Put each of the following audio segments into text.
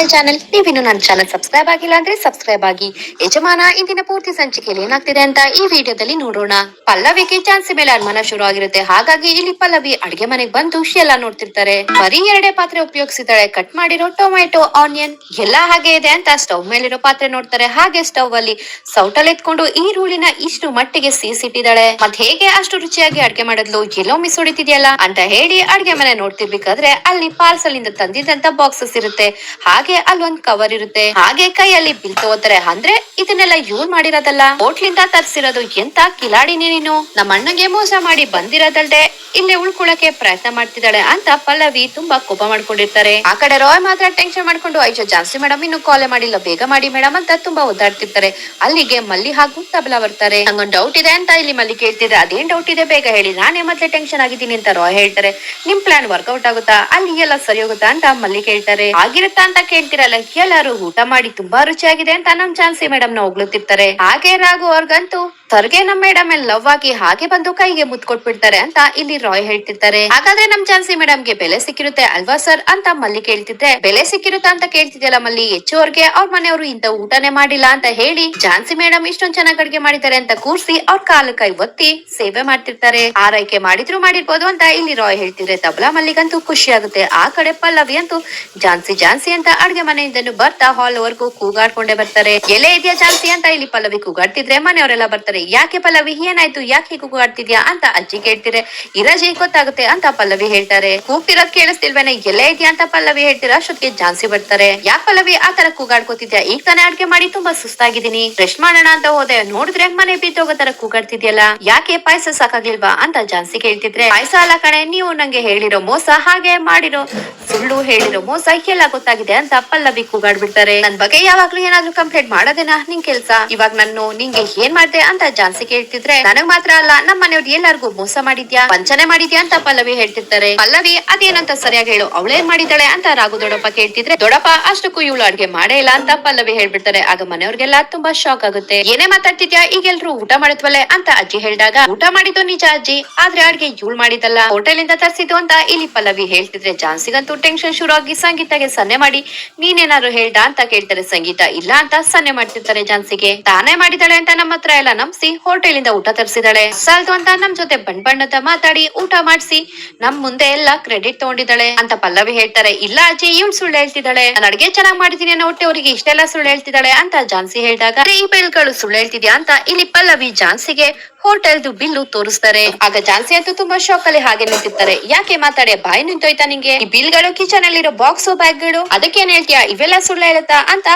My channel. ನೀವಿನ್ನು ನನ್ನ channel subscribe ಆಗಿಲ್ಲ ಅಂದ್ರೆ ಸಬ್ಸ್ಕ್ರೈಬ್ ಆಗಿ. ಯಜಮಾನ, ಇಂದಿನ ಪೂರ್ತಿ ಸಂಚಿಕೆಯಲ್ಲಿ ಏನಾಗ್ತಿದೆ ಅಂತ ಈ ವಿಡಿಯೋದಲ್ಲಿ ನೋಡೋಣ. ಪಲ್ಲವಿಗೆ ಚಾನ್ಸಿ ಮೇಲೆ ಅನುಮಾನ ಶುರು ಆಗಿರುತ್ತೆ. ಹಾಗಾಗಿ ಇಲ್ಲಿ ಪಲ್ಲವಿ ಅಡಿಗೆ ಮನೆಗೆ ಬಂದು ಎಲ್ಲ ನೋಡ್ತಿರ್ತಾರೆ. ಬರೀ ಎರಡೇ ಪಾತ್ರೆ ಉಪಯೋಗಿಸಿದಾಳೆ ಕಟ್ ಮಾಡಿರೋ ಟೊಮೆಟೊ ಆನಿಯನ್ ಎಲ್ಲ ಹಾಗೆ ಇದೆ ಅಂತ ಸ್ಟವ್ ಮೇಲಿರೋ ಪಾತ್ರೆ ನೋಡ್ತಾರೆ. ಹಾಗೆ ಸ್ಟವ್ ಅಲ್ಲಿ ಸೌಟಲ್ ಎತ್ಕೊಂಡು ಈರುಳ್ಳಿನ ಇಷ್ಟು ಮಟ್ಟಿಗೆ ಸೀಸಿಟ್ಟಿದ್ದಾಳೆ. ಮತ್ ಹೇಗೆ ಅಷ್ಟು ರುಚಿಯಾಗಿ ಅಡಿಗೆ ಮಾಡಿದ್ಲು? ಎಲ್ಲೋ ಮಿಸ್ ಹೊಡಿತಿದ್ಯಲ್ಲ? ಅಂತ ಹೇಳಿ ಅಡಿಗೆ ಮನೆ ನೋಡ್ತಿರ್ಬೇಕಾದ್ರೆ ಅಲ್ಲಿ ಪಾರ್ಸಲ್ ಇಂದ ತಂದಿದ್ದಂತ ಬಾಕ್ಸಸ್ ಇರುತ್ತೆ. ಹಾಗೆ ಅಲ್ಲೊಂದ್ ಕವರ್ ಇರುತ್ತೆ. ಹಾಗೆ ಕೈಯಲ್ಲಿ ಬಿಲ್ ತಗೋತಾರೆ ಅಂದ್ರೆ ಇದನ್ನೆಲ್ಲ ಯೂಸ್ ಮಾಡಿರೋದಲ್ಲ. ಹೋಟ್ಲಿಂದ ತರ್ಸಿರೋದು ಎಂತ ಕಿಲಾಡಿನಿ ನೀನು. ನಮ್ಮ ಅಣ್ಣಗೆ ಮೋಸ ಮಾಡಿ ಬಂದಿರೋದಲ್ದೆ ಇಲ್ಲೇ ಉಳ್ಕೊಳಕ್ಕೆ ಪ್ರಯತ್ನ ಮಾಡ್ತಿದ್ದಾಳೆ ಅಂತ ಪಲ್ಲವಿ ತುಂಬಾ ಕೋಪ ಮಾಡ್ಕೊಂಡಿರ್ತಾರೆ. ಆ ಕಡೆ ರಾಯ್ ಮಾತ್ರ ಟೆನ್ಷನ್ ಮಾಡ್ಕೊಂಡು ಐಶೋ ಜಾಸ್ತಿ ಮೇಡಮ್ ಇನ್ನು ಕಾಲ್ ಮಾಡಿಲ್ಲ. ಬೇಗ ಮಾಡಿ ಮೇಡಮ್ ಅಂತ ತುಂಬಾ ಒದ್ದಾಡ್ತಿರ್ತಾರೆ. ಅಲ್ಲಿಗೆ ಮಲ್ಲಿ ಹಾಗೂ ತಬಲಾ ಬರ್ತಾರೆ. ನಂಗೊಂದ್ ಡೌಟ್ ಇದೆ ಅಂತ ಇಲ್ಲಿ ಮಲ್ಲಿ ಕೇಳ್ತಿದ್ರೆ ಅದೇನ್ ಡೌಟ್ ಇದೆ? ಬೇಗ ಹೇಳಿ. ನಾನೇ ಮತ್ತೆ ಟೆನ್ಷನ್ ಆಗಿದ್ದೀನಿ ಅಂತ ರಾಯ್ ಹೇಳ್ತಾರೆ. ನಿಮ್ ಪ್ಲಾನ್ ವರ್ಕೌಟ್ ಆಗುತ್ತಾ? ಅಲ್ಲಿ ಎಲ್ಲ ಸರಿ ಹೋಗುತ್ತಾ? ಅಂತ ಮಲ್ಲಿ ಕೇಳ್ತಾರೆ. ಆಗಿರುತ್ತಾ? ಅಂತ ಕೇಳ್ತಿರಲ್ಲ ಎಲ್ಲರೂ ಊಟ ಮಾಡಿ ತುಂಬಾ ರುಚಿಯಾಗಿದೆ ಅಂತ ನಮ್ ಚಾನ್ಸಿ ಮೇಡಮ್ನ ಹೋಗ್ಲುತ್ತಿರ್ತಾರೆ. ಹಾಗೆ ರಾಘು ಅವ್ರಿಗಂತೂ ಸರ್ಗೆ ನಮ್ ಮೇಡಮ್ ಲವ್ ಆಗಿ ಹಾಗೆ ಬಂದು ಕೈಗೆ ಮುತ್ ಕೊಟ್ಬಿಡ್ತಾರೆ ಅಂತ ಇಲ್ಲಿ ರಾಯ್ ಹೇಳ್ತಿರ್ತಾರೆ ಹಾಗಾದ್ರೆ ನಮ್ ಚಾನ್ಸಿ ಮೇಡಮ್ಗೆ ಬೆಲೆ ಸಿಕ್ಕಿರುತ್ತೆ ಅಲ್ವಾ ಸರ್ ಅಂತ ಮಲ್ಲಿ ಕೇಳ್ತಿದ್ರೆ, ಬೆಲೆ ಸಿಕ್ಕಿರುತ್ತ ಅಂತ ಕೇಳ್ತಿದ್ಯಲ್ಲ ಮಲ್ಲಿ ಹೆಚ್ಚು ಅವ್ರಿಗೆ ಅವ್ರ ಮನೆಯವರು ಇಂತ ಊಟನೇ ಮಾಡಿಲ್ಲ ಅಂತ ಹೇಳಿ ಚಾನ್ಸಿ ಮೇಡಮ್ ಇಷ್ಟೊಂದ್ ಚೆನ್ನಾಗಿ ಅಡ್ಗೆ ಮಾಡಿದ್ದಾರೆ ಅಂತ ಕೂರ್ಸಿ ಅವ್ರ ಕಾಲು ಕೈ ಒತ್ತಿ ಸೇವೆ ಮಾಡ್ತಿರ್ತಾರೆ. ಆರೈಕೆ ಮಾಡಿದ್ರು ಮಾಡಿರ್ಬೋದು ಅಂತ ಇಲ್ಲಿ ರಾಯ್ ಹೇಳ್ತಿದ್ರೆ ತಬಲಾ ಮಲ್ಲಿಗಂತೂ ಖುಷಿ ಆಗುತ್ತೆ ಆ ಕಡೆ ಪಲ್ಲವಿ ಅಂತೂ ಜಾನ್ಸಿ ಜಾನ್ಸಿ ಅಂತ ಅಡ್ಗೆ ಮನೆಯಿಂದನು ಬರ್ತಾ ಹಾಲ್ ವರ್ಗೂ ಕೂಗಾಡ್ಕೊಂಡೇ ಬರ್ತಾರೆ. ಎಲೆ ಇದೆಯಾ ಜಾನ್ಸಿ ಅಂತ ಇಲ್ಲಿ ಪಲ್ಲವಿ ಕೂಗಾಡ್ತಿದ್ರೆ ಮನೆಯವರೆಲ್ಲ ಬರ್ತಾರೆ. ಯಾಕೆ ಪಲ್ಲವಿ ಏನಾಯ್ತು? ಯಾಕೆ ಕೂಗಾಡ್ತಿದ್ಯಾ ಅಂತ ಅಜ್ಜಿ ಕೇಳ್ತಿದ್ರೆ ಇರಜಿ ಗೊತ್ತಾಗುತ್ತೆ ಅಂತ ಪಲ್ಲವಿ ಹೇಳ್ತಾರೆ. ಕೂಗ್ತಿರೋದ್ ಕೇಳಿಸ್ತಿಲ್ವೇನೆ? ಎಲ್ಲೇ ಇದೆಯಾ ಅಂತ ಪಲ್ಲವಿ ಹೇಳ್ತೀರಾ? ಅಷ್ಟೊತ್ತಿಗೆ ಜಾನ್ಸಿ ಬರ್ತಾರೆ. ಯಾಕೆ ಪಲ್ಲವಿ ಆ ತರ ಕೂಗಾಡ್ಕೋತಿದ್ಯಾ ಈಗ ತಾನೇ ಅಡ್ಗೆ ಮಾಡಿ ತುಂಬಾ ಸುಸ್ತಾಗಿದ್ದೀನಿ. ರೆಸ್ಟ್ ಮಾಡೋಣ ಅಂತ ಹೋದೆ. ನೋಡಿದ್ರೆ ಮನೆ ಬಿದ್ದೋಗೋ ತರ ಕೂಗಾಡ್ತಿದ್ಯಲ್ಲ ಯಾಕೆ ಪಾಯಸ ಸಾಕಾಗಿಲ್ವಾ ಅಂತ ಜಾನ್ಸಿ ಕೇಳ್ತಿದ್ರೆ, ಪಾಯಸ ಅಲ್ಲ ಕಣೆ, ನೀವು ನಂಗೆ ಹೇಳಿರೋ ಮೋಸ, ಹಾಗೆ ಮಾಡಿರೋ ಸುಳ್ಳು ಹೇಳಿರೋ ಮೋಸ ಎಲ್ಲ ಗೊತ್ತಾಗಿದೆ ಅಂತ ಪಲ್ಲವಿ ಕೂಗಾಡ್ಬಿಡ್ತಾರೆ. ನನ್ ಬಗ್ಗೆ ಯಾವಾಗ್ಲೂ ಏನಾದ್ರೂ ಕಂಪ್ಲೇಂಟ್ ಮಾಡೋದೇನಾ ನಿನ್ ಕೆಲ್ಸ? ಇವಾಗ ನಾನು ನಿಂಗೆ ಏನ್ ಮಾಡ್ದೆ ಅಂತ ಝಾನ್ಸಿ ಕೇಳ್ತಿದ್ರೆ, ನನಗ್ ಮಾತ್ರ ಅಲ್ಲ, ನಮ್ ಮನೆಯವ್ರು ಎಲ್ಲಾರ್ಗೂ ಮೋಸ ಮಾಡಿದ್ಯಾ? ವಂಚನೆ ಮಾಡಿದ್ಯಾ? ಅಂತ ಪಲ್ಲವಿ ಹೇಳ್ತಿರ್ತಾರೆ. ಪಲ್ಲವಿ, ಅದೇನಂತ ಸರಿಯಾಗಿ ಹೇಳು ಅವಳೇನ್ ಮಾಡಿದಾಳೆ ಅಂತ ರಾಘು ದೊಡಪ್ಪ ಕೇಳ್ತಿದ್ರೆ ದೊಡಪ್ಪ ಅಷ್ಟಕ್ಕೂ ಇವಳು ಅಡ್ಗೆ ಮಾಡೇ ಇಲ್ಲ, ಅಂತ ಪಲ್ಲವಿ ಹೇಳ್ಬಿಡ್ತಾರೆ. ಆಗ ಮನೆಯವ್ರಿಗೆಲ್ಲ ತುಂಬಾ ಶಾಕ್ ಆಗುತ್ತೆ. ಏನೇ ಮಾತಾಡ್ತಿದ್ಯಾ? ಈಗೆಲ್ರು ಊಟ ಮಾಡಿದ್ವಲ್ಲೇ? ಅಂತ ಅಜ್ಜಿ ಹೇಳಿದಾಗ, ಊಟ ಮಾಡಿದ್ದು ನಿಜ ಅಜ್ಜಿ, ಆದ್ರೆ ಅಡ್ಗೆ ಇವಳು ಮಾಡಿದಲ್ಲ ಹೋಟೆಲ್ ಇಂದ ತರ್ಸಿದ್ದು ಅಂತ ಇಲ್ಲಿ ಪಲ್ಲವಿ ಹೇಳ್ತಿದ್ರೆ, ಜಾನ್ಸಿಗಂತೂ ಟೆನ್ಷನ್ ಶುರು ಆಗಿ ಸಂಗೀತಗೆ ಸನ್ನೆ ಮಾಡಿ, ನೀನೇನಾದ್ರು ಹೇಳ್ದ? ಅಂತ ಕೇಳ್ತಾರೆ ಸಂಗೀತ. ಇಲ್ಲ ಅಂತ ಸನ್ನೆ ಮಾಡ್ತಿರ್ತಾರೆ ಜಾನ್ಸಿಗೆ. ತಾನೇ ಮಾಡಿದಾಳೆ ಅಂತ ನಮ್ಮ ಹತ್ರ ಎಲ್ಲ ನಂಬಿಸಿ ಹೋಟೆಲ್ ಇಂದ ಊಟ ತರಿಸಿದಾಳೆ. ಸಾಲದು ಅಂತ ನಮ್ ಜೊತೆ ಬಣ್ಣ ಬಣ್ಣದ ಮಾತಾಡಿ ಊಟ ಮಾಡಿಸಿ ನಮ್ ಮುಂದೆ ಎಲ್ಲ ಕ್ರೆಡಿಟ್ ತಗೊಂಡಿದ್ದಾಳೆ. ಅಂತ ಪಲ್ಲವಿ ಹೇಳ್ತಾರೆ. ಇಲ್ಲ ಅಜ್ಜಿ ಇವ್ಳು ಸುಳ್ಳು ಹೇಳ್ತಿದ್ದಾಳೆ. ನಾನು ಅಡಿಗೆ ಚೆನ್ನಾಗ್ ಮಾಡಿದೀನಿ ಅನ್ನೋ ಹೊಟ್ಟೆ ಅವರಿಗೆ ಇಷ್ಟೆಲ್ಲ ಸುಳ್ಳು ಹೇಳ್ತಿದ್ದಾಳೆ ಅಂತ ಜಾನ್ಸಿ ಹೇಳಿದಾಗ "ಅರೆ, ಈ ಬಿಲ್ಗಳು ಸುಳ್ಳು ಹೇಳ್ತಿದ್ಯಾ? ಅಂತ ಇಲ್ಲಿ ಪಲ್ಲವಿ ಜಾನ್ಸಿಗೆ ಹೋಟೆಲ್ದು ಬಿಲ್ಲು ತೋರಿಸ್ತಾರೆ. ಆಗ ಜಾನ್ಸಿ ಅಂತೂ ತುಂಬಾ ಶಾಕ್ ಅಲ್ಲಿ ಹಾಗೆ ನಿಂತಿರ್ತಾರೆ. ಯಾಕೆ ಮಾತಾಡಿ? ಬಾಯಿ ನಿಂತೋಯ್ತಾ ನಿಂಗೆ? ಈ ಬಿಲ್ಗಳು ಕಿಚನ್ ಅಲ್ಲಿರೋ ಬಾಕ್ಸ್ ಬ್ಯಾಗ್ಗಳು ಅದಕ್ಕೇನ್ ಹೇಳ್ತೀಯಾ? ಇವೆಲ್ಲ ಸುಳ್ಳು ಹೇಳುತ್ತಾ? ಅಂತ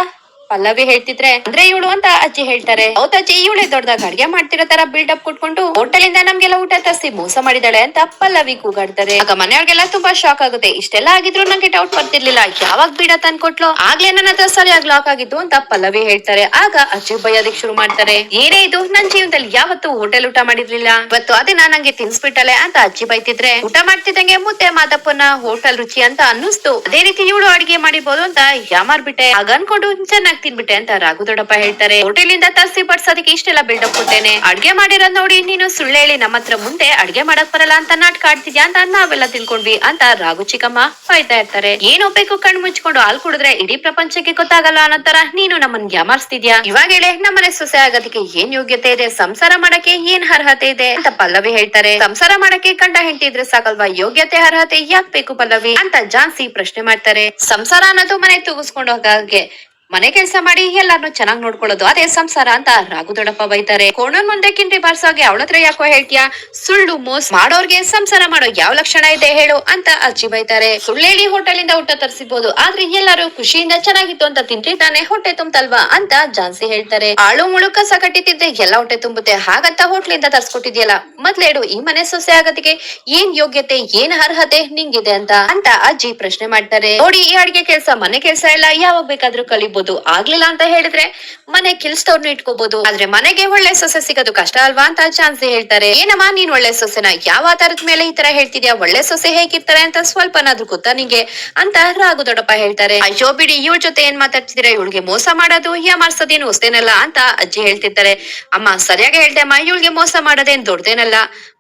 ಪಲ್ಲವಿ ಹೇಳ್ತಿದ್ರೆ, ಅಂದ್ರೆ ಇವಳು ಅಂತ ಅಜ್ಜಿ ಹೇಳ್ತಾರೆ. ಹೌದಜ್ಜಿ ಇವಳೆ ದೊಡ್ಡದಾಗ ಅಡ್ಗೆ ಮಾಡ್ತಿರೋ ತರ ಬಿಲ್ಡಪ್ ಕೊಟ್ಕೊಂಡು ಹೋಟೆಲ್ ಇಂದ ನಮ್ಗೆಲ್ಲ ಊಟ ತರಿಸಿ ಮೋಸ ಮಾಡಿದಾಳೆ ಅಂತ ಪಲ್ಲವಿ ಕೂಗಾಡ್ತಾರೆ. ಆಗ ಮನೆಯವ್ರಿಗೆಲ್ಲ ತುಂಬಾ ಶಾಕ್ ಆಗುತ್ತೆ. ಇಷ್ಟೆಲ್ಲ ಆಗಿದ್ರು ನಂಗೆ ಡೌಟ್ ಬರ್ತಿರ್ಲಿಲ್ಲ. ಯಾವಾಗ ಬೀಡ ತಂದ್ ಕೊಟ್ಲೋ ಆಗ್ಲೇ ನನ್ನ ಹತ್ರ ಸರಿಯಾಗಿ ಲಾಕ್ ಆಗಿದ್ದು ಅಂತ ಪಲ್ಲವಿ ಹೇಳ್ತಾರೆ. ಆಗ ಅಜ್ಜಿ ಬೈಯೋದಕ್ಕೆ ಶುರು ಮಾಡ್ತಾರೆ. ಏನೇ ಇದು, ನನ್ ಜೀವನದಲ್ಲಿ ಯಾವತ್ತು ಹೋಟೆಲ್ ಊಟ ಮಾಡಿರ್ಲಿಲ್ಲ. ಇವತ್ತು ಅದನ್ನ ನಂಗೆ ತಿನ್ಸ್ಬಿಟ್ಟಲೆ ಅಂತ ಅಜ್ಜಿ ಬೈತಿದ್ರೆ, ಊಟ ಮಾಡ್ತಿದ್ದಂಗೆ ಮುದ್ದೆ ಮಾದಪ್ಪನ ಹೋಟೆಲ್ ರುಚಿ ಅಂತ ಅನ್ನಿಸ್ತು. ಅದೇ ರೀತಿ ಇವಳು ಅಡಿಗೆ ಮಾಡಿರ್ಬೋದು ಅಂತ ಯಾಮಾರ್ಬಿಟ್ಟೆ. ಆಗ ಅನ್ಕೊಂಡು ಚೆನ್ನಾಗಿ ತಿನ್ಬಿಟ್ಟೆ ಅಂತ ರಾಘು ದೊಡ್ಡಪ್ಪ ಹೇಳ್ತಾರೆ. ಹೋಟೆಲ್ ಇಂದ ತರಿಸಿ ಬಡ್ಸೋದಕ್ಕೆ ಇಷ್ಟೆಲ್ಲ ಬಿಲ್ಡಪ್ ಕೊಟ್ಟೇನೆ. ಅಡ್ಗೆ ಮಾಡಿರೋದ್ ನೋಡಿ ನೀನು ಸುಳ್ಳು ಹೇಳಿ ನಮ್ಮ ಹತ್ರ ಮುಂದೆ ಅಡ್ಗೆ ಮಾಡಕ್ ಬರಲ್ಲ ಅಂತ ನಾಟಕ ಆಡ್ತಿದ್ಯಾ ಅಂತ ನಾವೆಲ್ಲ ತಿನ್ಕೊಂಡ್ವಿ ಅಂತ ರಾಘು ಚಿಕ್ಕಮ್ಮ ಬೈತಾ ಇರ್ತಾರೆ. ಏನ್ ಬೇಕು ಕಣ್ ಮುಚ್ಕೊಂಡು ಹಾಲ್ ಕುಡಿದ್ರೆ ಇಡೀ ಪ್ರಪಂಚಕ್ಕೆ ಗೊತ್ತಾಗಲ್ಲ ಅನ್ನೋ ತರ ನೀನು ನಮ್ಮನ್ ಯಾಮಾರಿಸ್ತಿದ್ಯಾ? ಇವಾಗ ಹೇಳಿ ನಮ್ಮನೆ ಸೊಸೆ ಆಗೋದಕ್ಕೆ ಏನ್ ಯೋಗ್ಯತೆ ಇದೆ? ಸಂಸಾರ ಮಾಡಕ್ಕೆ ಏನ್ ಅರ್ಹತೆ ಇದೆ ಅಂತ ಪಲ್ಲವಿ ಹೇಳ್ತಾರೆ. ಸಂಸಾರ ಮಾಡಕ್ಕೆ ಕಂಡ ಹೆಂಡತಿ ಇದ್ರೆ ಸಾಕಲ್ವಾ? ಯೋಗ್ಯತೆ, ಅರ್ಹತೆ ಯಾಕ್ ಬೇಕು ಪಲ್ಲವಿ? ಅಂತ ಜಾನ್ಸಿ ಪ್ರಶ್ನೆ ಮಾಡ್ತಾರೆ. ಸಂಸಾರ ಅನ್ನೋದು ಮನೆ ತೂಗಿಸ್ಕೊಂಡು ಹೋಗಾಗೆ ಮನೆ ಕೆಲಸ ಮಾಡಿ ಎಲ್ಲಾರ್ನು ಚೆನ್ನಾಗ್ ನೋಡ್ಕೊಳ್ಳೋದು. ಅದೇ ಸಂಸಾರ ಅಂತ ರಾಘು ದೊಡ್ಡಪ್ಪ ಬೈತಾರೆ. ಕೋಣನ್ ಮುಂದೆ ಕಿಂಡಿ ಬಾರ್ಸೋಗೆ ಅವಳತ್ರ ಯಾಕೋ ಹೇಳ್ತೀಯಾ? ಸುಳ್ಳು ಮೋಸ ಮಾಡೋರ್ಗೆ ಸಂಸಾರ ಮಾಡೋ ಯಾವ ಲಕ್ಷಣ ಇದೆ ಹೇಳು ಅಂತ ಅಜ್ಜಿ ಬೈತಾರೆ. ಸುಳ್ಳೇಳಿ ಹೋಟೆಲ್ ಇಂದ ಊಟ ತರಿಸಿಬಹುದು ಆದ್ರೆ ಎಲ್ಲಾರು ಖುಷಿಯಿಂದ ಚೆನ್ನಾಗಿತ್ತು ಅಂತ ತಿಂದ್ರೆ ತಾನೆ ಹೊಟ್ಟೆ ತುಂಬತಲ್ವಾ ಅಂತ ಜಾನ್ಸಿ ಹೇಳ್ತಾರೆ. ಆಳು ಮುಳು ಕಸ ಕಟ್ಟಿತಿದ್ರೆ ಎಲ್ಲಾ ಹೊಟ್ಟೆ ತುಂಬುತ್ತೆ. ಹಾಗಂತ ಹೋಟ್ಲಿಂದ ತರ್ಸ್ಕೊಟ್ಟಿದ್ಯಲ್ಲ. ಮೊದ್ಲೇಡು ಈ ಮನೆ ಸೊಸೆ ಆಗೋದಕ್ಕೆ ಏನ್ ಯೋಗ್ಯತೆ, ಏನ್ ಅರ್ಹತೆ ನಿಂಗಿದೆ ಅಂತ ಅಂತ ಅಜ್ಜಿ ಪ್ರಶ್ನೆ ಮಾಡ್ತಾರೆ. ನೋಡಿ ಈ ಅಡಿಗೆ ಕೆಲ್ಸ, ಮನೆ ಕೆಲ್ಸ ಎಲ್ಲ ಯಾವಾಗ ಬೇಕಾದ್ರೂ ಕಲಿಬಹುದು ಇಟ್ಕೋಬಹುದು ಆಗ್ಲಿಲ್ಲ ಅಂತ ಹೇಳಿದ್ರೆ ಮನೆ ಕೆಲ್ಸದವ್ರನ್ನ ಇಟ್ಕೋಬಹುದು ಆದ್ರೆ ಮನೆಗೆ ಒಳ್ಳೆ ಸೊಸೆ ಸಿಗೋದು ಕಷ್ಟ ಅಲ್ವಾ ಅಂತ ಚಾನ್ಸ್ ಹೇಳ್ತಾರೆ. ಏನಮ್ಮ ನೀನ್ ಒಳ್ಳೆ ಸೊಸೆನ? ಯಾವ ಆಧಾರದ ಮೇಲೆ ಈ ತರ ಹೇಳ್ತಿದ್ಯಾ? ಒಳ್ಳೆ ಸೊಸೆ ಹೇಗಿರ್ತಾರೆ ಅಂತ ಸ್ವಲ್ಪನಾದ್ರೂ ಗೊತ್ತಾ ನಿಂಗೆ? ಅಂತ ರಾಘು ದೊಡ್ಡಪ್ಪ ಹೇಳ್ತಾರೆ. ಅಯ್ಯೋ ಬಿಡಿ, ಇವಳ ಜೊತೆ ಏನ್ ಮಾತಾಡ್ತಿದ್ರೆ ಇವಳಿಗೆ ಮೋಸ ಮಾಡೋದು ಯಾಮಾರ್ಸೋದೇನು ಹೊಸ್ತೇನಲ್ಲ ಅಂತ ಅಜ್ಜಿ ಹೇಳ್ತಿರ್ತಾರೆ. ಅಮ್ಮ, ಸರಿಯಾಗಿ ಹೇಳ್ದೆ ಅಮ್ಮ, ಇವಳಿಗೆ ಮೋಸ ಮಾಡೋದೇನ್ ದೊಡ್ಡದೇನಲ್ಲ.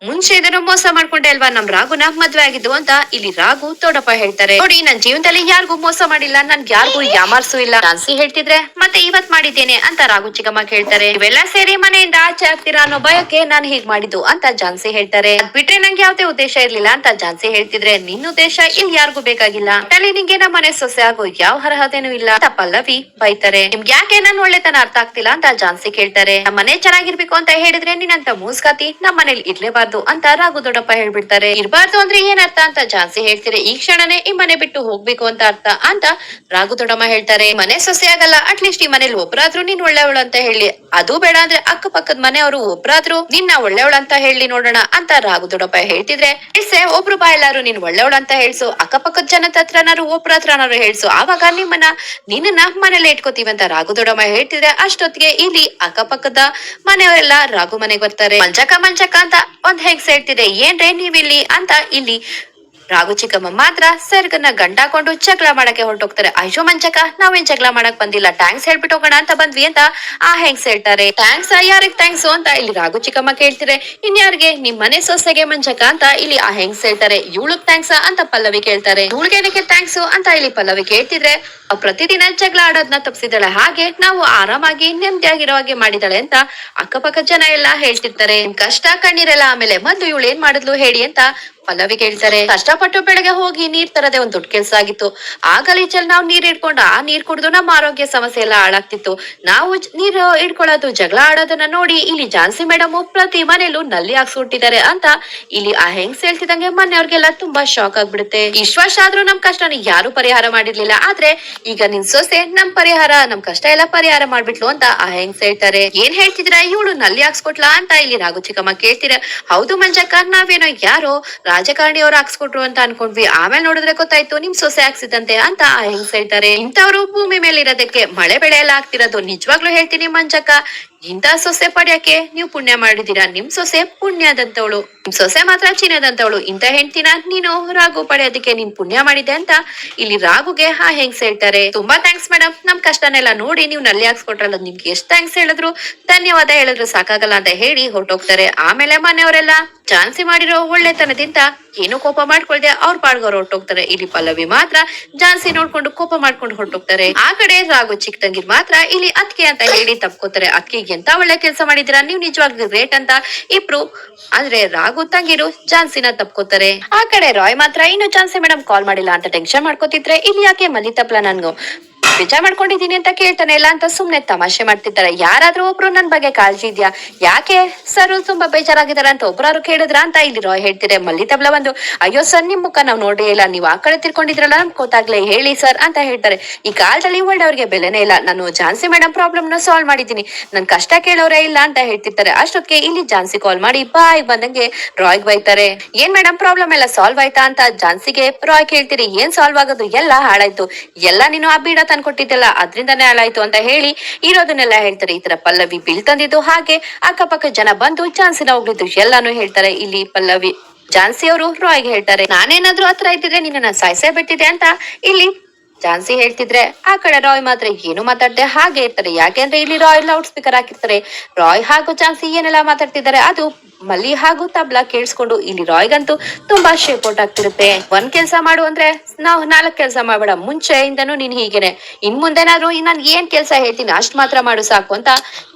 ಮುಂಚೆ ಇದನ್ನು ಮೋಸ ಮಾಡ್ಕೊಂಡೆ ಅಲ್ವಾ? ನಮ್ ರಾಘುನ ಮದ್ವೆ ಆಗಿದ್ದು ಅಂತ ಇಲ್ಲಿ ರಾಘು ದೊಡ್ಡಪ್ಪ ಹೇಳ್ತಾರೆ. ನೋಡಿ, ನನ್ ಜೀವನದಲ್ಲಿ ಯಾರಿಗೂ ಮೋಸ ಮಾಡಿಲ್ಲ, ನನ್ಗೆ ಯಾರಿಗೂ ಯಾಮಾರ್ಸು ಇಲ್ಲ. ಚಾನ್ಸಿ ಹೇಳ್ತಿದ್ರೆ, ಮತ್ತೆ ಇವತ್ ಮಾಡಿದ್ದೇನೆ ಅಂತ ರಾಘು ಚಿಕ್ಕಮ್ಮ ಕೇಳ್ತಾರೆ. ಇವೆಲ್ಲ ಸೇರಿ ಮನೆಯಿಂದ ಆಚೆ ಆಗ್ತೀರಾ ಅನ್ನೋ ಭಯಕ್ಕೆ ನಾನು ಹೀಗ್ ಮಾಡಿದ್ದು ಅಂತ ಜಾನ್ಸಿ ಹೇಳ್ತಾರೆ. ಬಿಟ್ರೆ ನಂಗೆ ಯಾವ್ದೇ ಉದ್ದೇಶ ಇರ್ಲಿಲ್ಲ ಅಂತ ಜಾನ್ಸಿ ಹೇಳ್ತಿದ್ರೆ, ನಿನ್ ಉದ್ದೇಶ ಇಲ್ಲಿ ಯಾರಿಗೂ ಬೇಕಾಗಿಲ್ಲ. ತಲೆ ನಿಂಗೆ ನಮ್ಮ ಮನೆ ಸೊಸೆ ಆಗೋ ಯಾವ ಅರ್ಹತೆನೂ ಇಲ್ಲ ಅಂತ ಪಲ್ಲವಿ ಬೈತಾರೆ. ನಿಮ್ಗೆ ಯಾಕೆ ನನ್ ಒಳ್ಳೆತನ ಅರ್ಥ ಆಗ್ತಿಲ್ಲ ಅಂತ ಜಾನ್ಸಿ ಕೇಳ್ತಾರೆ. ನಮ್ಮ ಮನೆ ಚೆನ್ನಾಗಿರ್ಬೇಕು ಅಂತ ಹೇಳಿದ್ರೆ ನೀನಂತ ಮೂಸ್ಕಾತಿ ನಮ್ಮ ಮನೇಲಿ ಇರ್ಲೇಬಾರ್ದು ಅಂತ ರಾಘು ದೊಡ್ಡಪ್ಪ ಹೇಳ್ಬಿಡ್ತಾರೆ. ಇರ್ಬಾರ್ದು ಅಂದ್ರೆ ಏನರ್ಥ ಅಂತ ಜಾನ್ಸಿ ಹೇಳ್ತಾರೆ ಈ ಕ್ಷಣನೇ ಈ ಮನೆ ಬಿಟ್ಟು ಹೋಗ್ಬೇಕು ಅಂತ ಅರ್ಥ ಅಂತ ರಾಘು ದೊಡ್ಡಮ್ಮ ಹೇಳ್ತಾರೆ. ಮನೆ ಆಗಲ್ಲ. ಅಟ್ಲೀಸ್ಟ್ ಈ ಮನೇಲಿ ಒಬ್ರಾದ್ರು ನೀನ್ ಒಳ್ಳೆಯವಳು ಅಂತ ಹೇಳಿ. ಅದು ಬೇಡ ಅಂದ್ರೆ ಅಕ್ಕ ಪಕ್ಕದ ಮನೆಯವರು ಒಬ್ರಾದ್ರು ನಿನ್ನ ಒಳ್ಳೆಯವಳು ಅಂತ ಹೇಳಿ ನೋಡೋಣ ಅಂತ ರಾಘು ದೊಡ್ಡಪ್ಪ ಹೇಳ್ತಿದ್ರೆ ಇಸೆ ಒಬ್ರು ಬಾ ಎಲ್ಲಾರು ನೀನ್ ಒಳ್ಳೆಯವಳು ಅಂತ ಹೇಳ್ಸು. ಅಕ್ಕಪಕ್ಕದ ಜನದ ಹತ್ರನಾರು ಒಬ್ರ ಹತ್ರನಾರು ಹೇಳ್ಸು. ಆವಾಗ ನಿಮ್ಮನ್ನ ನಿನ್ನ ಮನೇಲಿ ಇಟ್ಕೋತೀವಿ ಅಂತ ರಾಘು ದೊಡ್ಡಮ್ಮ ಹೇಳ್ತಿದ್ರೆ, ಅಷ್ಟೊತ್ತಿಗೆ ಇಲ್ಲಿ ಅಕ್ಕಪಕ್ಕದ ಮನೆಯವರೆಲ್ಲ ರಾಘು ಮನೆಗೆ ಬರ್ತಾರೆ. ಮಂಚಕ ಮಂಚಕ ಅಂತ ಒಂದ್ ಹೆಂಗ್ಸ್ ಹೇಳ್ತಿದೆ. ಏನ್ರೇ ನೀವಿಲ್ಲಿ ಅಂತ ಇಲ್ಲಿ ರಾಘು ಚಿಕ್ಕಮ್ಮ ಮಾತ್ರ ಸರ್ಗನ್ನ ಗಂಟಾಕೊಂಡು ಜಗಳ ಮಾಡಕ್ಕೆ ಹೊರಟೋಗ್ತಾರೆ. ಅಯ್ಯೋ ಮಂಚಕ ನಾವೇನ್ ಜಗಳ ಮಾಡಕ್ ಬಂದಿಲ್ಲ. ಟ್ಯಾಂಕ್ಸ್ ಹೇಳ್ಬಿಟ್ಟು ಹೋಗೋಣ ಅಂತ ಬಂದ್ವಿ ಅಂತ ಆ ಹೆಂಗ್ಸ್ ಹೇಳ್ತಾರೆ. ಟ್ಯಾಂಕ್ಸ್ ಯಾರಿಗ್ ಥ್ಯಾಂಕ್ಸ್ ಅಂತ ಇಲ್ಲಿ ರಾಘು ಚಿಕ್ಕಮ್ಮ ಕೇಳ್ತಿದ್ರೆ ಇನ್ಯಾರಿಗೆ ನಿಮ್ ಮನೆ ಸೊಸೆಗೆ ಮಂಚಕ ಅಂತ ಇಲ್ಲಿ ಆ ಹೆಂಗ್ಸ್ ಹೇಳ್ತಾರೆ. ಇವಳಗ್ ಥ್ಯಾಂಕ್ಸ್ ಅಂತ ಪಲ್ಲವಿ ಕೇಳ್ತಾರೆ. ಇವಳಿಗೆ ಥ್ಯಾಂಕ್ಸ್ ಅಂತ ಇಲ್ಲಿ ಪಲ್ಲವಿ ಕೇಳ್ತಿದ್ರೆ ಅವ್ಳ್ ಪ್ರತಿದಿನ ಜಗಳ ಆಡೋದ್ನ ತಪ್ಪಿಸಿದಾಳೆ ಹಾಗೆ ನಾವು ಆರಾಮಾಗಿ ನೆಮ್ಮದಿಯಾಗಿರೋ ಹಾಗೆ ಮಾಡಿದಾಳೆ ಅಂತ ಅಕ್ಕಪಕ್ಕ ಜನ ಎಲ್ಲ ಹೇಳ್ತಿರ್ತಾರೆ. ಕಷ್ಟ ಕಣ್ಣೀರೆಲ್ಲ ಆಮೇಲೆ ಮದ್ದು ಇವಳು ಏನ್ ಮಾಡಿದ್ಲು ಹೇಳಿ ಅಂತ ಪಲ್ಲವಿ ಕೇಳ್ತಾರೆ. ಕಷ್ಟಪಟ್ಟು ಬೆಳಗ್ಗೆ ಹೋಗಿ ನೀರ್ ತರದೆ ಒಂದ್ ದೊಡ್ಡ ಕೆಲ್ಸ ಆಗಿತ್ತು. ಆ ಗಲೀಜಲ್ಲಿ ನಾವು ನೀರ್ ಇಟ್ಕೊಂಡು ಆ ನೀರ್ ಕುಡಿದು ನಮ್ಮ ಆರೋಗ್ಯ ಸಮಸ್ಯೆ ಎಲ್ಲ ಹಾಳಾಗ್ತಿತ್ತು. ನಾವು ನೀರು ಇಟ್ಕೊಳ್ಳೋದು ಜಗಳ ಆಡೋದನ್ನ ನೋಡಿ ಇಲ್ಲಿ ಜಾನ್ಸಿ ಮೇಡಮ್ ಪ್ರತಿ ಮನೆಯಲ್ಲೂ ನಲ್ಲಿ ಹಾಕ್ಸ್ಬಿಟ್ಟಿದ್ದಾರೆ ಅಂತ ಇಲ್ಲಿ ಆ ಹೆಂಗ್ಸ್ ಹೇಳ್ತಿದಂಗೆ ಮನೆಯವ್ರಿಗೆಲ್ಲ ತುಂಬಾ ಶಾಕ್ ಆಗ್ಬಿಡುತ್ತೆ. ವಿಶ್ವಾಸ ಆದ್ರೂ ನಮ್ ಕಷ್ಟನ ಯಾರು ಪರಿಹಾರ ಮಾಡಿರ್ಲಿಲ್ಲ. ಆದ್ರೆ ಈಗ ನಿನ್ ಸೊಸೆ ನಮ್ ಪರಿಹಾರ, ನಮ್ ಕಷ್ಟ ಎಲ್ಲ ಪರಿಹಾರ ಮಾಡ್ಬಿಟ್ಲು ಅಂತ ಆ ಹೆಂಗ್ಸ್ ಹೇಳ್ತಾರೆ? ಏನ್ ಹೇಳ್ತಿದ್ರ? ಇವಳು ನಲ್ಲಿ ಹಾಕ್ಸ್ಕೊಟ್ಲಾ ಅಂತ ಇಲ್ಲಿ ರಾಘು ಚಿಕ್ಕಮ್ಮ ಕೇಳ್ತೀರ ಹೌದು ಮಂಜಕ್ಕ, ನಾವೇನೋ ಯಾರೋ ರಾಜಕಾರಣಿಯವ್ರು ಹಾಕ್ಸ್ಕೊಟ್ರು ಅಂತ ಅನ್ಕೊಂಡ್ವಿ. ಆಮೇಲೆ ನೋಡಿದ್ರೆ ಗೊತ್ತಾಯ್ತು ನಿಮ್ ಸೊಸೆ ಹಾಕ್ಸಿದಂತೆ ಅಂತ ಆ ಹೆಂಗ್ಸ್ ಹೇಳ್ತಾರೆ. ಇಂಥವ್ರು ಭೂಮಿ ಮೇಲೆ ಇರೋದಕ್ಕೆ ಮಳೆ ಬೆಳೆ ಎಲ್ಲ ಆಗ್ತಿರೋದು ನಿಜವಾಗ್ಲೂ ಹೇಳ್ತೀನಿ ಮಂಜಕ್ಕ. ಇಂಥ ಸೊಸೆ ಪಡ್ಯಕ್ಕೆ ನೀವು ಪುಣ್ಯ ಮಾಡಿದೀರಾ ನಿಮ್ ಸೊಸೆ ಪುಣ್ಯದಂತವಳು. ನಿಮ್ ಸೊಸೆ ಮಾತ್ರ ಚಿನ್ನದಂತವಳು. ಇಂತ ಹೆಂಡ್ತಿನ ನೀನು ರಾಘು ಪಡೆಯೋದಕ್ಕೆ ನೀನ್ ಪುಣ್ಯ ಮಾಡಿದೆ ಅಂತ ಇಲ್ಲಿ ರಾಘುಗೆ ಆ ಹೆಂಗ್ಸ್ ಹೇಳ್ತಾರೆ. ತುಂಬಾ ಥ್ಯಾಂಕ್ಸ್ ಮೇಡಮ್ ನಮ್ ಕಷ್ಟನೆಲ್ಲ ನೋಡಿ ನೀವು ನಲ್ಲಿ ಹಾಕ್ಸ್ಕೊಟ್ರಲ್ಲ, ನಿಮ್ಗೆ ಎಷ್ಟ್ ಥ್ಯಾಂಕ್ಸ್ ಹೇಳಿದ್ರು? ಧನ್ಯವಾದ ಹೇಳಿದ್ರು, ಸಾಕಾಗಲ್ಲ ಅಂತ ಹೇಳಿ ಹೊರಟೋಗ್ತಾರೆ. ಆಮೇಲೆ ಮನೆಯವರೆಲ್ಲ? ಚಾನ್ಸಿ ಮಾಡಿರೋ ಒಳ್ಳೆತನದಿಂದ ಏನು ಕೋಪ ಮಾಡ್ಕೊಳ್ದೆ ಅವ್ರ ಪಾಡ್ಗವ್ರು ಹೊರಟೋಗ್ತಾರೆ. ಇಲ್ಲಿ ಪಲ್ಲವಿ ಮಾತ್ರ ಜಾನ್ಸಿ ನೋಡ್ಕೊಂಡು ಕೋಪ ಮಾಡ್ಕೊಂಡು ಹೊರಟೋಗ್ತಾರೆ. ಆ ಕಡೆ ರಾಘು ಚಿಕ್ಕ ತಂಗಿರ್ ಮಾತ್ರ ಇಲ್ಲಿ ಅತ್ಕೆ ಅಂತ ಹೇಳಿ ತಪ್ಕೋತಾರೆ. ಅತ್ಕಿಗೆ ಎಂತ ಒಳ್ಳೆ ಕೆಲಸ ಮಾಡಿದಿರಾ ನೀವು ನಿಜವಾಗ್ಲೂ ಗ್ರೇಟ್ ಅಂತ ಇಬ್ರು, ಆದ್ರೆ ರಾಘು ತಂಗಿರು ಜಾನ್ಸಿನ ತಪ್ಕೋತಾರೆ. ಆ ಕಡೆ ರಾಯ್ ಮಾತ್ರ ಇನ್ನು ಜಾನ್ಸಿ ಮೇಡಮ್ ಕಾಲ್ ಮಾಡಿಲ್ಲ ಅಂತ ಟೆನ್ಷನ್ ಮಾಡ್ಕೋತಿದ್ರೆ, ಇಲ್ಲಿ ಯಾಕೆ ಮಲಿತಪ್ಲ ನನ್ಗು? ಬೇಜಾರ್ ಮಾಡ್ಕೊಂಡಿದ್ದೀನಿ ಅಂತ ಕೇಳ್ತಾನೆ. ಇಲ್ಲ ಅಂತ ಸುಮ್ನೆ ತಮಾಷೆ ಮಾಡ್ತಿದ್ದಾರೆ. ಯಾರಾದ್ರೂ ಒಬ್ರು ನನ್ ಬಗ್ಗೆ ಕಾಳಜಿ ಇದ್ಯಾ? ಯಾಕೆ ಸರ್ ತುಂಬಾ ಬೇಜಾರಾಗಿದ್ದಾರೆ ಅಂತ ಒಬ್ರಾರು ಕೇಳಿದ್ರ ಅಂತ ಇಲ್ಲಿ ರಾಯ್ ಮಲ್ಲಿ ಮಲ್ಲಿತಬ್ಲ ಬಂದು ಅಯ್ಯೋ ಸರ್, ನಿಮ್ ಮುಖ ನಾವ್ ನೋಡೇ ಇಲ್ಲ. ನೀವ್ ಆ ಕಡೆ ತಿರ್ಕೊಂಡಿದ್ರಲ್ಲ ಅಂತ ಗೊತ್ತಾಗ್ಲೇ. ಹೇಳಿ ಸರ್, ಅಂತ ಹೇಳ್ತಾರೆ. ಈ ಕಾಲದಲ್ಲಿ ಒಳ್ಳೆಯವ್ರಿಗೆ ಬೆಲೆನೇ ಇಲ್ಲ. ನಾನು ಜಾನ್ಸಿ ಮೇಡಮ್ ಪ್ರಾಬ್ಲಮ್ನ ಸಾಲ್ವ್ ಮಾಡಿದೀನಿ ನನ್ ಕಷ್ಟ ಕೇಳೋರೇ ಇಲ್ಲ ಅಂತ ಹೇಳ್ತಿರ್ತಾರೆ. ಅಷ್ಟೊತ್ತಿಗೆ ಇಲ್ಲಿ ಜಾನ್ಸಿ ಕಾಲ್ ಮಾಡಿ, ಬಾಯ್, ಬಂದಂಗೆ ರಾಯ್ಗ್ ಬೈತಾರೆ. ಏನ್ ಮೇಡಮ್ ಪ್ರಾಬ್ಲಮ್ ಎಲ್ಲ ಸಾಲ್ವ್ ಆಯ್ತಾ? ಅಂತ ಜಾನ್ಸಿಗೆ ರಾಯ್ ಕೇಳ್ತೀರಿ ಏನ್ ಸಾಲ್ವ್ ಆಗೋದು? ಎಲ್ಲ ಹಾಳಾಯ್ತು. ಎಲ್ಲ ನೀನು ಆ ಬೀಡ ತಂದ್ಕೊಟ್ಟಿದ್ದಲ್ಲ ಅದ್ರಿಂದಾನೇ ಹಾಳಾಯ್ತು ಅಂತ ಹೇಳಿ ಇರೋದನ್ನೆಲ್ಲ ಹೇಳ್ತಾರೆ. ಈ ತರ ಪಲ್ಲವಿ ಬಿಲ್ ತಂದಿದ್ದು ಹಾಗೆ ಅಕ್ಕಪಕ್ಕ ಜನ ಬಂದು ಚಾನ್ಸಿನ ಹೋಗ್ಲಿದ್ದು ಎಲ್ಲಾನು ಹೇಳ್ತಾರೆ. ಇಲ್ಲಿ ಪಲ್ಲವಿ, ಝಾನ್ಸಿ ಅವರು ರಾಯ್ಗೆ ಹೇಳ್ತಾರೆ, ನಾನೇನಾದ್ರೂ ಹತ್ರ ಇದ್ದಿದ್ರೆ ನಿನ್ನ ಸಾಯಿಸೇ ಬಿಟ್ಟಿದೆ ಅಂತ. ಇಲ್ಲಿ ಜಾನ್ಸಿ ಹೇಳ್ತಿದ್ರೆ, ಆ ಕಡೆ ರಾಯ್ ಮಾತ್ರ ಏನು ಮಾತಾಡ್ದೆ? ಹಾಗೆ ಇರ್ತಾರೆ. ಯಾಕೆಂದ್ರೆ ಇಲ್ಲಿ ರಾಯ್ ಲೌಡ್ ಸ್ಪೀಕರ್ ಹಾಕಿರ್ತಾರೆ. ರಾಯ್ ಹಾಗೂ ಜಾನ್ಸಿ ಏನೆಲ್ಲ ಮಾತಾಡ್ತಿದ್ದಾರೆ? ಅದು ಮಲ್ಲಿ ಹಾಗೂ ತಬ್ಲಾ ಕೇಳಿಸ್ಕೊಂಡು ಇಲ್ಲಿ ರಾಯ್ಗಂತೂ ತುಂಬಾ ಶೇಪೋಟ್ ಆಗ್ತಿರುತ್ತೆ. ಒಂದ್ ಕೆಲ್ಸ ಮಾಡು ಅಂದ್ರೆ ನಾವು ನಾಲ್ಕ್ ಕೆಲ್ಸ ಮಾಡಬೇಡ. ಮುಂಚೆಯಿಂದನೂ ನೀನ್ ಹೀಗೇನೆ. ಇನ್ ಮುಂದೆನಾದ್ರೂ ನಾನ್ ಏನ್ ಕೆಲ್ಸ ಹೇಳ್ತೀನಿ ಅಷ್ಟ್ ಮಾತ್ರ ಮಾಡು ಸಾಕು ಅಂತ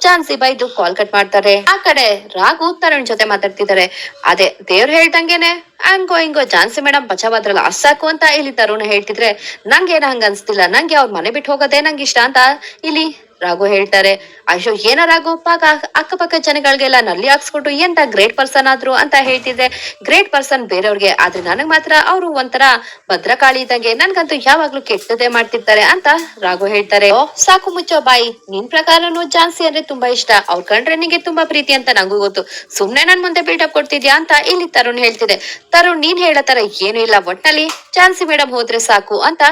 ಝಾನ್ಸಿ ಬೈದು ಕಾಲ್ ಕಟ್ ಮಾಡ್ತಾರೆ. ಆ ಕಡೆ ರಾಘು ತರುಣ್ ಜೊತೆ ಮಾತಾಡ್ತಿದ್ದಾರೆ. ಅದೇ ದೇವ್ರು ಹೇಳ್ದಂಗೆನೆ ಹಂಗೋ ಹಿಂಗೋ ಜಾನ್ಸಿ ಮೇಡಮ್ ಬಚಾವಾದ್ರಲ್ಲ ಅಷ್ಟ್ ಸಾಕು ಅಂತ ಇಲ್ಲಿ ತರುಣ್ ಹೇಳ್ತಿದ್ರೆ ನಂಗೇನ ಹಂಗ ಅನ್ಸ್ತಿಲ್ಲ. ನಂಗೆ ಅವ್ರ ಮನೆ ಬಿಟ್ಟು ಹೋಗೋದೇ ನಂಗೆ ಇಷ್ಟ ಅಂತ ಇಲ್ಲಿ ರಾಘು ಹೇಳ್ತಾರೆ, ಅಯ್ಯೋ, ಏನ ರಾಘು? ಪಾಕ ಅಕ್ಕಪಕ್ಕ ಜನಗಳಿಗೆಲ್ಲ ನಲ್ಲಿ ಹಾಕ್ಸ್ಕೊಟ್ಟು ಎಂತ ಗ್ರೇಟ್ ಪರ್ಸನ್ ಆದ್ರು ಅಂತ ಹೇಳ್ತಿದ್ರೆ ಗ್ರೇಟ್ ಪರ್ಸನ್ ಬೇರೆಯವ್ರಿಗೆ, ಆದ್ರೆ ನನಗ್ ಮಾತ್ರ ಅವರು ಒಂಥರ ಭದ್ರಕಾಳಿ ಇದ್ದಂಗೆ. ನನ್ಗಂತೂ ಯಾವಾಗ್ಲೂ ಕೆಟ್ಟದೇ ಮಾಡ್ತಿರ್ತಾರೆ ಅಂತ ರಾಘು ಹೇಳ್ತಾರೆ. ಓ, ಸಾಕು ಮುಚ್ಚೋ ಬಾಯಿ. ನಿನ್ ಪ್ರಕಾರನು ಜಾನ್ಸಿ ಅಂದ್ರೆ ತುಂಬಾ ಇಷ್ಟ. ಅವ್ರ ಕಂಡ್ರೆ ನಿಂಗೆ ತುಂಬಾ ಪ್ರೀತಿ ಅಂತ ನಂಗೂ ಗೊತ್ತು. ಸುಮ್ನೆ ನನ್ ಮುಂದೆ ಬಿಲ್ಡಪ್ ಕೊಡ್ತಿದ್ಯಾ ಅಂತ ಇಲ್ಲಿ ತರುಣ್ ಹೇಳ್ತಿದೆ. ತರುಣ್, ನೀನ್ ಹೇಳತರ ಏನು ಇಲ್ಲ. ಒಟ್ನಲ್ಲಿ ಚಾನ್ಸಿ ಮೇಡಮ್ ಹೋದ್ರೆ ಸಾಕು ಅಂತ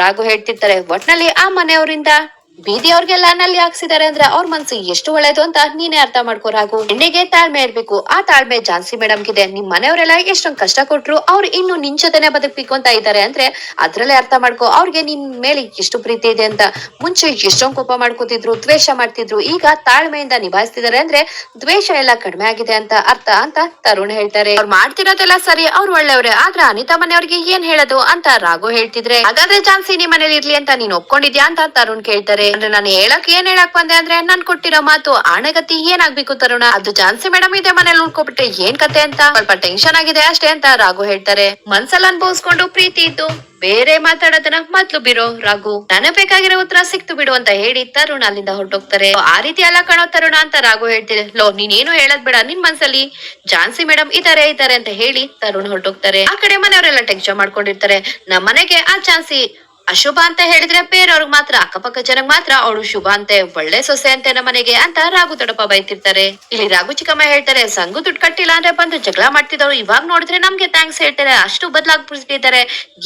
ರಾಘು ಹೇಳ್ತಿರ್ತಾರೆ. ಒಟ್ನಲ್ಲಿ ಆ ಮನೆಯವರಿಂದ ಬೀದಿಯವ್ರಿಗೆಲ್ಲ ನಲ್ಲಿ ಹಾಕ್ಸಿದಾರೆ ಅಂದ್ರೆ ಅವ್ರ ಮನ್ಸು ಎಷ್ಟು ಒಳ್ಳೇದು ಅಂತ ನೀನೇ ಅರ್ಥ ಮಾಡ್ಕೋ ರಾಘು. ಹೆಣ್ಣಿಗೆ ತಾಳ್ಮೆ ಇರ್ಬೇಕು. ಆ ತಾಳ್ಮೆ ಜಾನ್ಸಿ ಮೇಡಮ್ ಗಿದೆ ನಿಮ್ ಮನೆಯವರೆಲ್ಲ ಎಷ್ಟೊಂದ್ ಕಷ್ಟ ಕೊಟ್ರು ಅವ್ರು ಇನ್ನು ನಿನ್ ಜೊತೆನೆ ಬದುಕ್ಬೇಕು ಅಂತ ಇದ್ದಾರೆ ಅಂದ್ರೆ ಅದ್ರಲ್ಲೇ ಅರ್ಥ ಮಾಡ್ಕೋ. ಅವ್ರಿಗೆ ನಿನ್ ಮೇಲೆ ಎಷ್ಟು ಪ್ರೀತಿ ಇದೆ ಅಂತ. ಮುಂಚೆ ಎಷ್ಟೊಂದ್ ಕೋಪ ಮಾಡ್ಕೋತಿದ್ರು, ದ್ವೇಷ ಮಾಡ್ತಿದ್ರು. ಈಗ ತಾಳ್ಮೆಯಿಂದ ನಿಭಾಯಿಸ್ತಿದ್ದಾರೆ ಅಂದ್ರೆ ದ್ವೇಷ ಎಲ್ಲ ಕಡಿಮೆ ಆಗಿದೆ ಅಂತ ಅರ್ಥ ಅಂತ ತರುಣ್ ಹೇಳ್ತಾರೆ. ಅವ್ರು ಮಾಡ್ತಿರೋದೆಲ್ಲ ಸರಿ, ಅವ್ರು ಒಳ್ಳೆಯವ್ರೆ. ಆದ್ರೆ ಅನಿತಾ ಮನೆಯವ್ರಿಗೆ ಏನ್ ಹೇಳೋದು ಅಂತ ರಾಘು ಹೇಳ್ತಿದ್ರೆ, ಹಾಗಾದ್ರೆ ಜಾನ್ಸಿ ನಿಮ್ ಮನೇಲಿ ಇರ್ಲಿ ಅಂತ ನೀನ್ ಒಪ್ಕೊಂಡಿದ್ಯಾ? ಅಂತ ತರುಣ್ ಕೇಳ್ತಾರೆ. ಅಂದ್ರೆ ನಾನು ಹೇಳಕ್ ಏನ್ ಹೇಳಕ್ ಬಂದೆ ಅಂದ್ರೆ ನಾನ್ ಕೊಟ್ಟಿರೋ ಮಾತು ಆಣೆಗತಿ ಏನಾಗ್ಬೇಕು ತರುಣ? ಅದು ಜಾನ್ಸಿ ಮೇಡಮ್ ಇದೆ ಮನೇಲಿ ಉಳ್ಕೊಬಿಟ್ರೆ ಏನ್ ಕತೆ ಅಂತ? ಸ್ವಲ್ಪ ಟೆನ್ಷನ್ ಆಗಿದೆ ಅಷ್ಟೇ ಅಂತ ರಾಘು ಹೇಳ್ತಾರೆ. ಮನ್ಸಲ್ಲಿ ಅನ್ಭವಿಸ್ಕೊಂಡು ಪ್ರೀತಿ ಇದ್ದು ಬೇರೆ ಮಾತಾಡೋದನ್ನ ಮೊದ್ಲು ಬಿರೋ ರಾಘು. ನನಗ್ ಬೇಕಾಗಿರೋ ಉತ್ತರ ಸಿಕ್ತು ಬಿಡು ಅಂತ ಹೇಳಿ ತರುಣ ಅಲ್ಲಿಂದ ಹೊರಟೋಗ್ತಾರೆ. ಆ ರೀತಿ ಎಲ್ಲ ಕಾಣೋ ತರುಣ ಅಂತ ರಾಘು ಹೇಳ್ತಿದೆ. ಲೋ, ನೀನೇನು ಹೇಳದ್ ಬೇಡ. ನಿನ್ ಮನ್ಸಲ್ಲಿ ಜಾನ್ಸಿ ಮೇಡಮ್ ಇದಾರೆ ಇದಾರೆ ಅಂತ ಹೇಳಿ ತರುಣ್ ಹೊರಟೋಗ್ತಾರೆ. ಆ ಕಡೆ ಮನೆಯವರೆಲ್ಲ ಟೆನ್ಷನ್ ಮಾಡ್ಕೊಂಡಿರ್ತಾರೆ. ನಮ್ಮ ಮನೆಗೆ ಆ ಚಾನ್ಸಿ ಅಶುಭ ಅಂತ ಹೇಳಿದ್ರೆ ಬೇರೆಯವ್ರಿಗೆ ಮಾತ್ರ, ಅಕ್ಕಪಕ್ಕ ಜನಕ್ಕೆ ಮಾತ್ರ ಅವಳು ಶುಭ ಅಂತೆ, ಒಳ್ಳೆ ಸೊಸೆ ಅಂತೆ ನಮ್ಮನೆಗೆ ಅಂತ ರಾಘು ದೊಡ್ಡಪ್ಪ ಬೈತಿರ್ತಾರೆ. ಇಲ್ಲಿ ರಾಘು ಚಿಕ್ಕಮ್ಮ ಹೇಳ್ತಾರೆ ಸಂಗು ದುಡ್ಡು ಕಟ್ಟಿಲ್ಲ ಅಂದ್ರೆ ಬಂದು ಜಗಳ ಮಾಡ್ತಿದ್ದವ್ರು, ಇವಾಗ ನೋಡಿದ್ರೆ ನಮ್ಗೆ ಥ್ಯಾಂಕ್ಸ್ ಹೇಳ್ತಾರೆ, ಅಷ್ಟು ಬದಲಾಗ್ಬಿಡ್ತಿದ್ದಾರೆ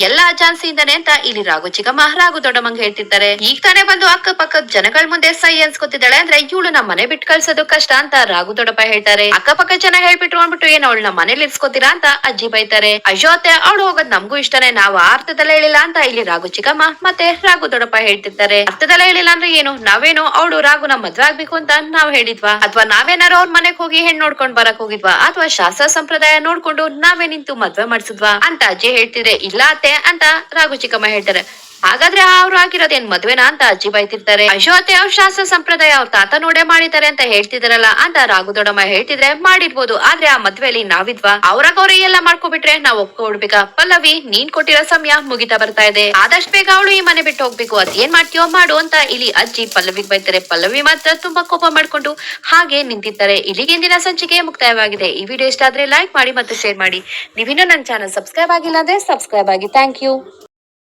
ಎಲ್ಲಾ ಚಾನ್ಸ್ ಇಂದಾನೆ ಅಂತ ಇಲ್ಲಿ ರಾಘು ಚಿಕ್ಕಮ್ಮ, ರಾಘು ದೊಡ್ಡಮ್ಮಂಗ್ ಹೇಳ್ತಿರ್ತಾರೆ. ಈಗ ತಾನೇ ಬಂದು ಅಕ್ಕಪಕ್ಕದ ಜನಗಳ ಮುಂದೆ ಸೈ ಅನ್ಸ್ಕೊತಿದ್ದಾಳೆ ಅಂದ್ರೆ ಇವಳು ನಮ್ಮ ಮನೆ ಬಿಟ್ಟು ಕಳ್ಸೋದು ಕಷ್ಟ ಅಂತ ರಾಘು ದೊಡ್ಡಪ್ಪ ಹೇಳ್ತಾರೆ. ಅಕ್ಕಪಕ್ಕ ಜನ ಹೇಳ್ಬಿಟ್ರು ಅಂದ್ಬಿಟ್ಟು ಏನ್, ಅವಳು ನಮ್ಮ ಮನೇಲಿ ಇರ್ಸ್ಕೊತೀರಾ ಅಂತ ಅಜ್ಜಿ ಬೈತಾರೆ. ಅಶೋತೆ, ಅವಳು ಹೋಗೋದ್ ನಮಗೂ ಇಷ್ಟನೇ, ನಾವು ಅರ್ಥದಲ್ಲೇ ಹೇಳಿಲ್ಲ ಅಂತ ಇಲ್ಲಿ ರಾಘು ಚಿಕ್ಕಮ್ಮ ಮತ್ತೆ ರಾಘು ದೊಡ್ಡಪ್ಪ ಹೇಳ್ತಿದ್ದಾರೆ. ಅರ್ಥದಲ್ಲ ಹೇಳಿಲ್ಲ ಅಂದ್ರೆ ಏನು? ನಾವೇನು ಅವಳು ರಾಘುನ ಮದ್ವೆ ಆಗ್ಬೇಕು ಅಂತ ನಾವ್ ಹೇಳಿದ್ವಾ? ಅಥವಾ ನಾವೇನಾರು ಅವ್ರ ಮನೆಗ್ ಹೋಗಿ ಹೆಣ್ ನೋಡ್ಕೊಂಡ್ ಬರಕ್ ಹೋಗಿದ್ವಾ? ಅಥವಾ ಶಾಸ್ತ್ರ ಸಂಪ್ರದಾಯ ನೋಡ್ಕೊಂಡು ನಾವೇ ನಿಂತು ಮದ್ವೆ ಮಾಡ್ಸಿದ್ವಾ? ಅಂತ ಅಜ್ಜಿ ಹೇಳ್ತಿದ್ರೆ, ಇಲ್ಲ ಅತ್ತೆ ಅಂತ ರಾಘು ಚಿಕ್ಕಮ್ಮ ಹೇಳ್ತಾರೆ. ಹಾಗಾದ್ರೆ ಅವ್ರು ಆಗಿರೋದೇನ್ ಮದ್ವೆನಾ ಅಂತ ಅಜ್ಜಿ ಬೈತಿರ್ತಾರೆ? ಅತ್ತೆ ಅವ್ರ ಶಾಸ್ತ್ರ ಸಂಪ್ರದಾಯ ಅವ್ರ ತಾತ ನೋಡೇ ಮಾಡಿದ್ದಾರೆ ಅಂತ ಹೇಳ್ತಿದಾರಲ್ಲ ಅಂತ ರಾಘು ಹೇಳ್ತಿದ್ರೆ ಮಾಡಿರ್ಬೋದು. ಆದ್ರೆ ಆ ಮದ್ವೆಲಿ ನಾವಿದ್ವಾ? ಅವ್ರಾಗ ಅವ್ರ ಎಲ್ಲ ಮಾಡ್ಕೊಬಿಟ್ರೆ ನಾವ್ ಒಪ್ಕೊಡ್ಬೇಕಾ ಪಲ್ಲವಿ, ನೀನ್ ಕೊಟ್ಟಿರೋ ಸಮಯ ಮುಗಿತಾ ಬರ್ತಾ ಇದೆ. ಆದಷ್ಟು ಬೇಗ ಅವಳು ಈ ಮನೆ ಬಿಟ್ಟು ಹೋಗ್ಬೇಕು. ಅದೇನ್ ಮಾಡ್ತೀಯೋ ಮಾಡು ಅಂತ ಇಲ್ಲಿ ಅಜ್ಜಿ ಪಲ್ಲವಿಗ್ ಬೈತಾರೆ. ಪಲ್ಲವಿ ಮಾತ್ರ ತುಂಬಾ ಕೋಪ ಮಾಡ್ಕೊಂಡು ಹಾಗೆ ನಿಂತಿದ್ದಾರೆ ಇಲ್ಲಿಗೆ ಇಂದಿನ ಸಂಚಿಕೆ ಮುಕ್ತಾಯವಾಗಿದೆ. ಈ ವಿಡಿಯೋ ಇಷ್ಟ ಆದ್ರೆ ಲೈಕ್ ಮಾಡಿ ಮತ್ತು ಶೇರ್ ಮಾಡಿ. ನೀವಿನ್ನೂ ನನ್ನ ಚಾನಲ್ ಸಬ್ಸ್ಕ್ರೈಬ್ ಆಗಿಲ್ಲ ಅಂದ್ರೆ ಸಬ್ಸ್ಕ್ರೈಬ್ ಆಗಿ. Thank you.